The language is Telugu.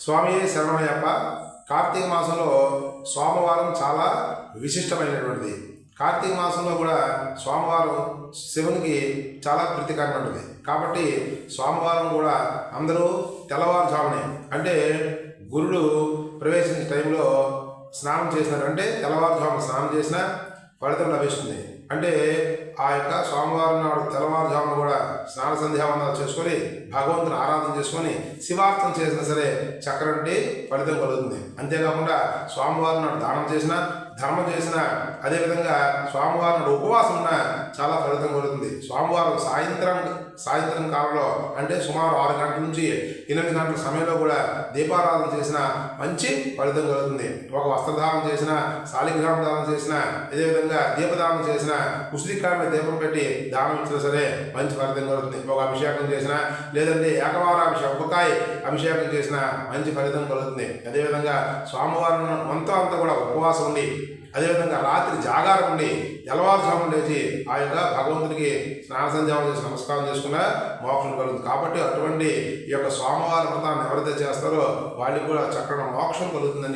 స్వామి శరణమయ్యప్ప కార్తీక మాసంలో సోమవారం చాలా విశిష్టమైనటువంటిది. కార్తీక మాసంలో కూడా సోమవారం శివునికి చాలా ప్రీతికరమైనది కాబట్టి సోమవారం కూడా అందరూ తెల్లవారుజామునే అంటే గురుడు ప్రవేశించే టైంలో స్నానం చేసినారు. అంటే తెల్లవారుజామున స్నానం చేసిన ఫలితం లభిస్తుంది. అంటే ఆ యొక్క స్వామివారి నాడు తెల్లవారుజామున కూడా స్నాన సంధ్యావందనాలు చేసుకొని భగవంతుని ఆరాధన చేసుకొని శివార్థం చేసినా సరే చక్రంటి ఫలితం కలుగుతుంది. అంతేకాకుండా స్వామివారి నాడు దానం చేసిన ధర్మం చేసిన అదేవిధంగా స్వామివారి నాడు ఉపవాసం ఉన్నా చాలా ఫలితం కలుగుతుంది స్వామివారం సాయంత్రం సాయంత్రం కాలంలో అంటే సుమారు ఆరు గంటల నుంచి ఎనిమిది గంటల సమయంలో కూడా దీపారాధన చేసిన మంచి ఫలితం కలుగుతుంది. ఒక వస్త్రదానం చేసిన శాలిగ్రామ దానం చేసిన అదేవిధంగా దీపదానం చేసిన ఉసిరికాయ దీపం పెట్టి దానం ఇచ్చినా సరే మంచి ఫలితం కలుగుతుంది. ఒక అభిషేకం చేసిన లేదంటే ఏకవారాభిషేక ఒక్కకాయ అభిషేకం చేసిన మంచి ఫలితం కలుగుతుంది. అదేవిధంగా స్వామివారం మొత్తం అంతా కూడా ఉపవాసం ఉండి అదేవిధంగా రాత్రి జాగారం ఉండి తెల్లవారుజామున లేచి ఆ యొక్క భగవంతునికి స్నాన సంధ్యావం చేసి నమస్కారం చేసుకున్న మోక్షం కలుగుతుంది. కాబట్టి అటువంటి ఈ యొక్క సోమవారం వ్రతాన్ని ఎవరైతే చేస్తారో వాళ్ళకి కూడా చక్కగా మోక్షం కలుగుతుందని